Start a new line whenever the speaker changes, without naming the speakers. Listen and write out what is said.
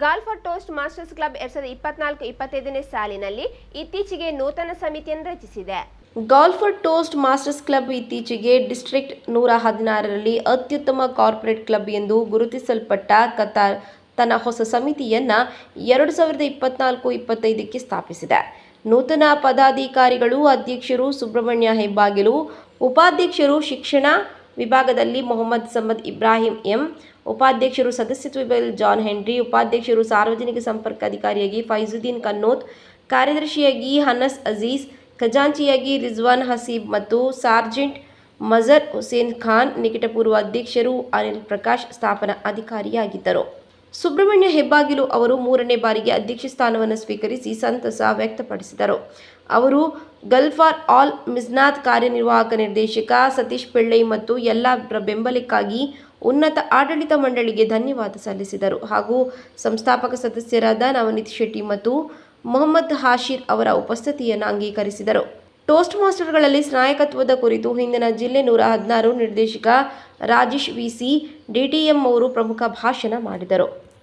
Golf toast masters club ಎರಡ್ ಸಾವಿರದ ಇಪ್ಪತ್ನಾಲ್ಕು ಇಪ್ಪತ್ತೈದನೇ ಸಾಲಿನಲ್ಲಿ ಇತ್ತೀಚೆಗೆ ನೂತನ ಸಮಿತಿಯನ್ನು ರಚಿಸಿದೆ.
ಗಾಲ್ಫರ್ ಟೋಸ್ಟ್ ಮಾಸ್ಟರ್ಸ್ ಕ್ಲಬ್ ಇತ್ತೀಚೆಗೆ ಡಿಸ್ಟ್ರಿಕ್ಟ್ ನೂರ ಹದಿನಾರರಲ್ಲಿ ಅತ್ಯುತ್ತಮ ಕಾರ್ಪೊರೇಟ್ ಕ್ಲಬ್ ಎಂದು ಗುರುತಿಸಲ್ಪಟ್ಟ ಕತಾರ್ ತನ್ನ ಹೊಸ ಸಮಿತಿಯನ್ನು ಎರಡು ಸಾವಿರದ ಇಪ್ಪತ್ನಾಲ್ಕು ಇಪ್ಪತ್ತೈದಕ್ಕೆ ಸ್ಥಾಪಿಸಿದೆ. ನೂತನ ಪದಾಧಿಕಾರಿಗಳು, ಅಧ್ಯಕ್ಷರು, ಸುಬ್ರಹ್ಮಣ್ಯ ಹೆಬ್ಬಾಗಿಲು, ಉಪಾಧ್ಯಕ್ಷರು, ಶಿಕ್ಷಣ ವಿಭಾಗದಲ್ಲಿ ಮೊಹಮ್ಮದ್ ಸಮದ್ ಇಬ್ರಾಹಿಂ ಎಂ, ಉಪಾಧ್ಯಕ್ಷರು ಸದಸ್ಯತ್ವ ವಿಭಾಗದಲ್ಲಿ ಜಾನ್ ಹೆನ್ರಿ, ಉಪಾಧ್ಯಕ್ಷರು ಸಾರ್ವಜನಿಕ ಸಂಪರ್ಕ ಅಧಿಕಾರಿಯಾಗಿ ಫೈಜುದ್ದೀನ್ ಕನ್ನೋತ್, ಕಾರ್ಯದರ್ಶಿಯಾಗಿ ಹನಸ್ ಅಜೀಜ್, ಖಜಾಂಚಿಯಾಗಿ ರಿಜ್ವಾನ್ ಹಸೀಬ್ ಮತ್ತು ಸಾರ್ಜೆಂಟ್ ಮಜರ್ ಹುಸೇನ್ ಖಾನ್, ನಿಕಟಪೂರ್ವ ಅಧ್ಯಕ್ಷರು ಅನಿಲ್ ಪ್ರಕಾಶ್ ಸ್ಥಾಪನಾ ಅಧಿಕಾರಿಯಾಗಿದ್ದರು. ಸುಬ್ರಹ್ಮಣ್ಯ ಹೆಬ್ಬಾಗಿಲು ಅವರು ಮೂರನೇ ಬಾರಿಗೆ ಅಧ್ಯಕ್ಷ ಸ್ಥಾನವನ್ನು ಸ್ವೀಕರಿಸಿ ಸಂತಸ ವ್ಯಕ್ತಪಡಿಸಿದರು. ಅವರು ಗಲ್ಫಾರ್ ಆಲ್ ಮಿಜ್ನಾತ್ ಕಾರ್ಯನಿರ್ವಾಹಕ ನಿರ್ದೇಶಕ ಸತೀಶ್ ಪಿಳ್ಳೈ ಮತ್ತು ಎಲ್ಲ ಬೆಂಬಲಕ್ಕಾಗಿ ಉನ್ನತ ಆಡಳಿತ ಮಂಡಳಿಗೆ ಧನ್ಯವಾದ ಸಲ್ಲಿಸಿದರು. ಹಾಗೂ ಸಂಸ್ಥಾಪಕ ಸದಸ್ಯರಾದ ನವನೀತ್ ಶೆಟ್ಟಿ ಮತ್ತು ಮೊಹಮ್ಮದ್ ಹಾಶೀರ್ ಅವರ ಉಪಸ್ಥಿತಿಯನ್ನು ಅಂಗೀಕರಿಸಿದರು. ಟೋಸ್ಟ್ ಮಾಸ್ಟರ್ಗಳಲ್ಲಿ ಸ್ನಾಯಕತ್ವದ ಕುರಿತು ಹಿಂದಿನ ಜಿಲ್ಲೆ ನೂರ ಹದಿನಾರು ನಿರ್ದೇಶಕ ರಾಜೇಶ್ ವಿಸಿ ಡಿಟಿಎಂ ಅವರು ಪ್ರಮುಖ ಭಾಷಣ ಮಾಡಿದರು.